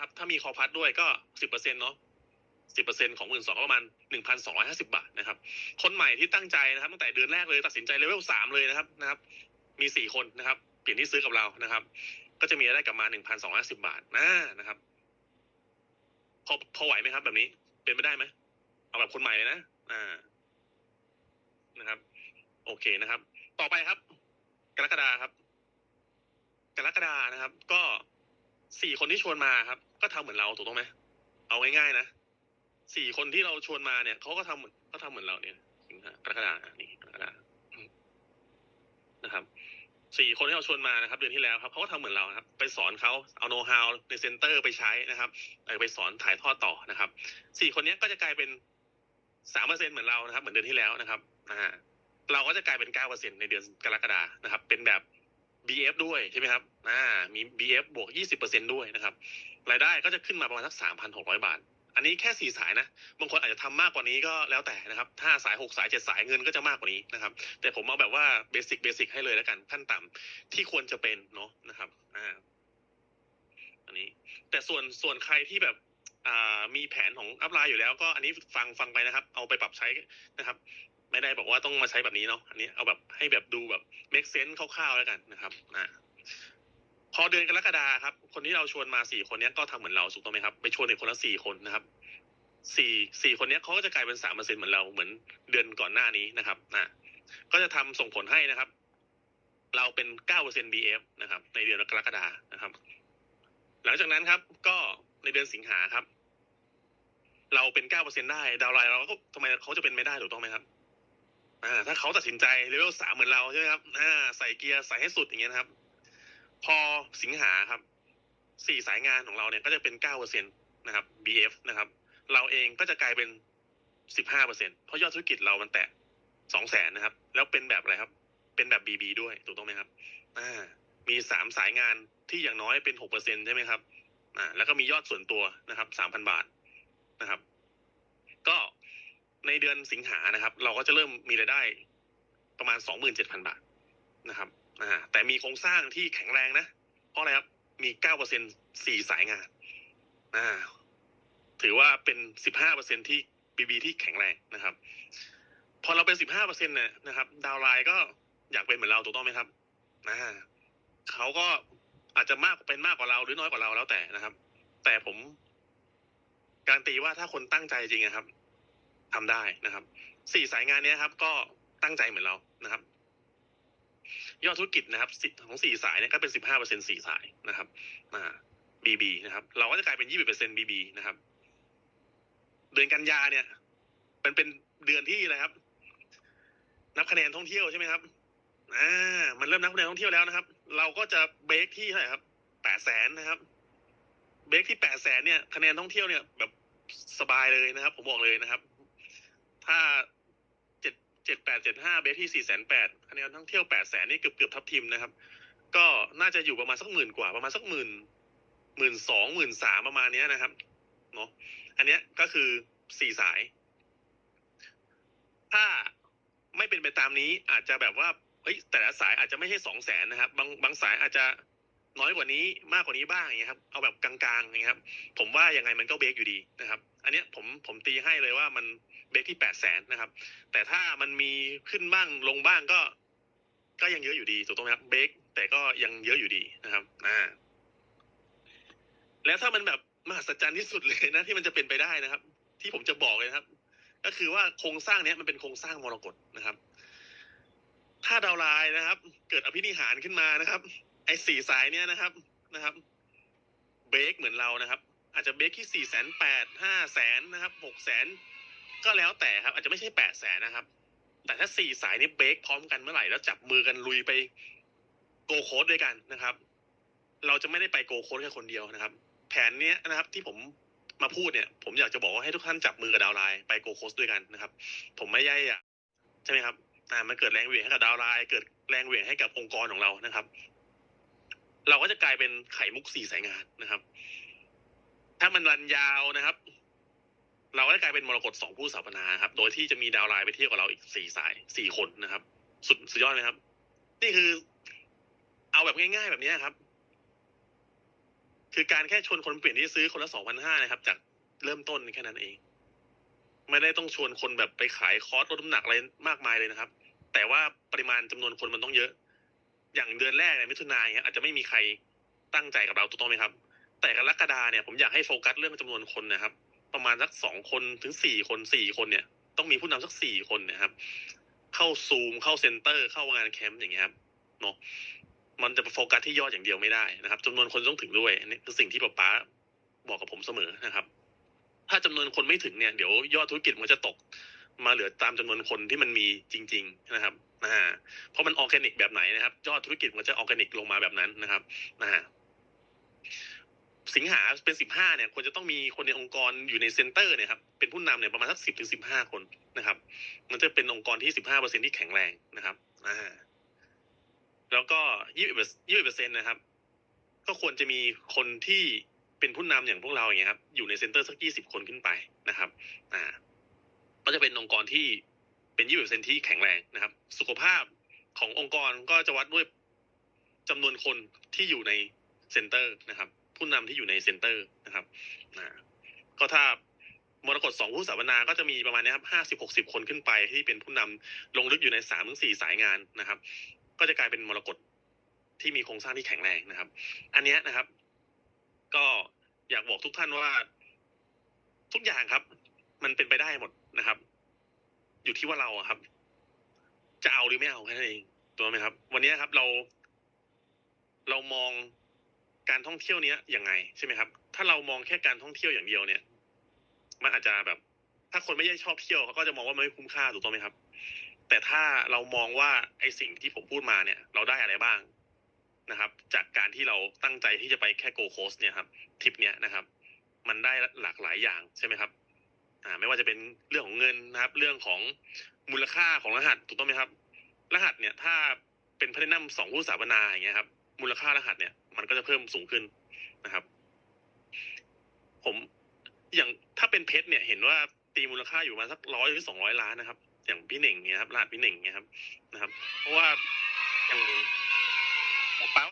นะครับ ถ้ามีคอพัดด้วยก็สิบเปอร์เซ็นต์เนาะสิบเปอร์เซ็นต์ของหมื่นสองก็ประมาณหนึ่งพันสองร้อยห้าสิบาทนะครับ คนใหม่ที่ตั้งใจนะครับตั้งแต่เดือนแรกเลยตัดสินใจเลเวลสามเลยนะครับนะครับ มีสี่คนนะครับ เปลี่ยนที่ซื้อกับเรานะครับ ก็จะมีรายได้กลับมาหนึ่งพันสองร้อยสิบาทนะนะครับ พอพอไหวไหมครับ แบบนี้เป็นไปได้ไหมเอาแบบคนใหม่เลยนะอ่านะครับ โอเคนะครับ ต่อไปครับ กรกฎาครับ กรกฎานะครับ ก็สี่คนที่ชวนมาครับ ก็ทำเหมือนเราถูกต้องไหมเอาง่ายๆนะสี่คนที่เราชวนมาเนี่ยเขาก็ทำเหมือนก็ทำเหมือนเราเนี่ยสิงหากรกฎานี่กรกฎาอืมนะครับสี่คนที่เราชวนมานะครับ เดือนที่แล้วครับเขาก็ทำเหมือนเราครับ ไปสอนเขาเอาโน้ตฮาวในเซ็นเตอร์ไปใช้นะครับไปสอนถ่ายทอดต่อนะครับสี่คนนี้ก็จะกลายเป็นสามเปอร์เซ็นเหมือนเรานะครับ เหมือนเดือนที่แล้วนะครับอ่าเราก็จะกลายเป็นเก้าเปอร์เซ็นในเดือนกรกฎานะครับ เป็นแบบ BF ด้วยใช่ไหมครับอ่ามี BF บวก20%ด้วยนะครับ รายได้ก็จะขึ้นมาประมาณสัก3,600บาท อันนี้แค่สี่สายนะ บางคนอาจจะทำมากกว่านี้ก็แล้วแต่นะครับ ถ้าสายหกสายเจ็ดสายเงินก็จะมากกว่านี้นะครับ แต่ผมเอาแบบว่าเบสิกเบสิกให้เลยแล้วกันขั้นต่ำที่ควรจะเป็นเนาะนะครับ อ่า อันนี้ แต่ส่วนส่วนใครที่แบบอ่ามีแผนของอัพไลน์อยู่แล้วก็อันนี้ฟังฟังไปนะครับ เอาไปปรับใช้นะครับ ไม่ได้บอกว่าต้องมาใช้แบบนี้เนาะอันนี้เอาแบบให้แบบดูแบบ make sense คร่าวๆแล้วกันนะครับอ่า อเดือนกรกฎาครับ คนที่เราชวนมาสี่คนนี้ก็ทำเหมือนเราถูกต้องไหมครับ ไปชวนอีกคนละสี่คนนะครับสี่สี่คนนี้เขาก็จะกลายเป็นสามเปอร์เซ็นเหมือนเราเหมือนเดือนก่อนหน้านี้นะครับอ่าก็จะทำส่งผลให้นะครับ เราเป็นเก้าเปอร์เซ็นต์ BF นะครับ ในเดือนกรกฎานะครับ หลังจากนั้นครับ ก็ในเดือนสิงหาครับ เราเป็นเก้าเปอร์เซ็นได้ ดาวไลน์เราก็ทำไมเขาจะเป็นไม่ได้ถูกต้องไหมครับ อ่า ถ้าเขาตัดสินใจเลเวลสามเหมือนเราใช่ไหมครับอ่าใส่เกียร์ใส่ให้สุดอย่างเงี้ยนะครับ พอสิงหาครับสี่สายงานของเราเนี่ยก็จะเป็นเก้าเปอร์เซ็นตนะครับ BF นะครับ เราเองก็จะกลายเป็นสิบห้าเปอร์เซ็นเพราะยอดธุรกิจเรามันแตะสองแสนนะครับ แล้วเป็นแบบอะไรครับ เป็นแบบ BB ด้วยถูกต้องไหมครับ อ่า มีสามสายงานที่อย่างน้อยเป็นหกเปอร์เซ็นใช่ไหมครับ อ่า แล้วก็มียอดส่วนตัวนะครับสามพันบาทนะครับ ก็ในเดือนสิงหานะครับ เราก็จะเริ่มมีรายได้ประมาณสองหมื่นเจ็ดพันบาทนะครับ อ่าแต่มีโครงสร้างที่แข็งแรงนะ เพราะอะไรครับ มีเก้าเปอร์เซ็นสี่สายงานอ่าถือว่าเป็นสิบห้าเปอร์เซ็นที่บีบีที่แข็งแรงนะครับ พอเราเป็นสิบห้าเปอร์เซ็นเนี่ยนะครับ ดาวไลน์ก็อยากเป็นเหมือนเราถูกต้องไหมครับอ่าเขาก็อาจจะมากเป็นมากกว่าเราหรือน้อยกว่าเราแล้วแต่นะครับ แต่ผม การตีว่าถ้าคนตั้งใจจริงนะครับทำได้นะครับ สี่สายงานเนี้ยครับ ก็ตั้งใจเหมือนเรานะครับ ยอดธุรกิจนะครับสิของสี่สายเนี่ยก็เป็นสิบห้าเปอร์เซ็นสี่สายนะครับอ่าบีบีนะครับ เราก็จะกลายเป็นยี่สิบเปอร์เซ็นบีบีนะครับ เดือนกันยาเนี่ยมันเป็นเดือนที่อะไรครับ นับคะแนนท่องเที่ยวใช่ไหมครับอ่ามันเริ่มนับคะแนนท่องเที่ยวแล้วนะครับ เราก็จะเบรกที่เท่าไหร่ครับแปดแสนนะครับ เบรกที่แปดแสนเนี่ยคะแนนท่องเที่ยวเนี่ยแบบสบายเลยนะครับ ผมบอกเลยนะครับ ถ้า จ็ดแปดเจ็ดห้าเบสที่สี่แสนแปดคะแนนท่องเที่ยวแปดแสนนี่เกือบเกือบทับทิมนะครับ ก็น่าจะอยู่ประมาณสักหมื่นกว่าประมาณสักหมื่นหมื่นสองหมื่นสามประมาณเนี้ยนะครับเนาะอันเนี้ยก็คือสี่สาย ถ้าไม่เป็นไปตามนี้อาจจะแบบว่าเฮ้ยแต่ละสายอาจจะไม่ใช่สองแสนนะครับ บางบางสายอาจจะ น้อยกว่านี้มากกว่านี้บ้างอย่างเงี้ยครับเอาแบบกลางๆอย่างเงี้ยครับ ผมว่ายังไงมันก็เบรกอยู่ดีนะครับ อันเนี้ยผมผมตีให้เลยว่ามันเบรกที่แปดแสนนะครับ แต่ถ้ามันมีขึ้นบ้างลงบ้างก็ ก็ยังเยอะอยู่ดีถูกต้องไหมครับเบรกแต่ก็ยังเยอะอยู่ดีนะครับอ่าแล้วถ้ามันแบบมหัศจรรย์ที่สุดเลยนะที่มันจะเป็นไปได้นะครับ ที่ผมจะบอกเลยนะครับ ก็คือว่าโครงสร้างเนี้ยมันเป็นโครงสร้างมรกตนะครับ ถ้าดาวไลน์นะครับ เกิดอภินิหารขึ้นมานะครับ อ้สี่สายเนี้ยนะครับนะครับเบรกเหมือนเรานะครับ อาจจะเบรกที่สี่แสนแปดห้าแสนนะครับหกแสนก็แล้วแต่ครับ อาจจะไม่ใช่แปดแสนนะครับ แต่ถ้าสี่สายนี้เบรกพร้อมกันเมื่อไหร่แล้วจับมือกันลุยไปโกโคดด้วยกันนะครับ เราจะไม่ได้ไปโกโคดแค่คนเดียวนะครับ แผนเนี้ยนะครับ ที่ผมมาพูดเนี่ย ผมอยากจะบอกว่าให้ทุกท่านจับมือกับดาวไลน์ไปโกโคดด้วยกันนะครับ ผมไม่ย่อยอะใช่ไหมครับอ่ามันเกิดแรงเหวี่ยงให้กับดาวไลน์เกิดแรงเหวี่ยงให้กับองค์กรของเรานะครับ เราก็จะกลายเป็นไข่มุกสี่สายงานนะครับ ถ้ามันรันยาวนะครับ เราก็จะกลายเป็นมรกตสองผู้สถาปนาครับ โดยที่จะมีดาวไลน์ไปเที่ยวกับเราอีกสี่สายสี่คนนะครับ สุดสุดยอดไหมครับ นี่คือ เอาแบบง่าย ๆ แบบนี้ครับ คือการแค่ชวนคนเปลี่ยนที่ซื้อคนละสองพันห้านะครับ จากเริ่มต้นแค่นั้นเอง ไม่ได้ต้องชวนคนแบบไปขายคอร์สลดน้ำหนักอะไรมากมายเลยนะครับ แต่ว่าปริมาณจำนวนคนมันต้องเยอะ อย่างเดือนแรกเนี่ยมิถุนายนเนี่ยอาจจะไม่มีใครตั้งใจกับเราถูกต้องไหมครับ แต่กรกฎาเนี่ยผมอยากให้โฟกัสเรื่องจำนวนคนนะครับ ประมาณสักสองคนถึงสี่คนสี่คนเนี่ย ต้องมีผู้นำสักสี่คนนะครับ เข้าซูมเข้าเซ็นเตอร์ เข้างานแคมป์อย่างเงี้ยครับเนาะมันจะโฟกัสที่ยอดอย่างเดียวไม่ได้นะครับจำนวนคนต้องถึงด้วยนนี้คือสิ่งที่ป๊าป๊าบอกกับผมเสมอนะครับ ถ้าจำนวนคนไม่ถึงเนี่ยเดี๋ยวยอดธุรกิจมันจะตก มาเหลือตามจำนวนคนที่มันมีจริง ๆ นะครับอ่าเพราะมันออร์แกนิกแบบไหนนะครับยอดธุรกิจมันจะออร์แกนิกลงมาแบบนั้นนะครับอ่าสิงหาเป็นสิบห้าเนี่ยควรจะต้องมีคนในองค์กรอยู่ในเซ็นเตอร์เนี่ยครับเป็นผู้นำเนี่ยประมาณสักสิบถึงสิบห้าคนนะครับ มันจะเป็นองค์กรที่สิบห้าเปอร์เซ็นที่แข็งแรงนะครับอ่าแล้วก็ยี่สิบยี่สิบเปอร์เซ็นต์นะครับ ก็ควรจะมีคนที่เป็นผู้นำอย่างพวกเราอย่างเงี้ยครับอยู่ในเซ็นเตอร์สักยี่สิบคนขึ้นไปนะครับ อ่า ก็จะเป็นองค์กรที่เป็นยี่สิบเปอร์เซ็นที่แข็งแรงนะครับ สุขภาพขององค์กรก็จะวัดด้วยจำนวนคนที่อยู่ในเซ็นเตอร์นะครับ ผู้นำที่อยู่ในเซ็นเตอร์นะครับอ่าก็ถ้ามรกตสองผู้สถาปนาก็จะมีประมาณนี้ครับห้าสิบหกสิบคนขึ้นไปที่เป็นผู้นำลงลึกอยู่ในสามถึงสี่สายงานนะครับ ก็จะกลายเป็นมรกตที่มีโครงสร้างที่แข็งแรงนะครับ อันนี้นะครับ ก็อยากบอกทุกท่านว่า ทุกอย่างครับ มันเป็นไปได้หมด นะครับ อยู่ที่ว่าเราอะครับ จะเอาหรือไม่เอาแค่นั้นเองตัวไหมครับ วันนี้ครับเรา เรามองการท่องเที่ยวเนี้ยยังไงใช่ไหมครับ ถ้าเรามองแค่การท่องเที่ยวอย่างเดียวเนี่ย มันอาจจะแบบ ถ้าคนไม่ได้ชอบเที่ยวเขาก็จะมองว่ามันไม่คุ้มค่าถูกต้องไหมครับ แต่ถ้าเรามองว่าไอสิ่งที่ผมพูดมาเนี่ย เราได้อะไรบ้างนะครับ จากการที่เราตั้งใจที่จะไปแค่โกโคสเนี่ยครับทริปเนี้ยนะครับ มันได้หลากหลายอย่างใช่ไหมครับ อ่าไม่ว่าจะเป็นเรื่องของเงินนะครับ เรื่องของมูลค่าของรหัสถูกต้องไหมครับ รหัสเนี่ยถ้าเป็นพ l นัมสองผู้สถาปนาอย่างเงี้ยครับ มูลค่ารหัสเนี่ยมันก็จะเพิ่มสูงขึ้นนะครับ ผมอย่างถ้าเป็นเพชรเนี่ยเห็นว่าตีมูลค่าอยู่มาสักร้อยหรือสองร้อยล้านนะครับ อย่างพี่เหน่งเนี่ยครับรหัสพี่เหน่งเนี่ยครับนะครับ เพราะว่าอย่างของป้า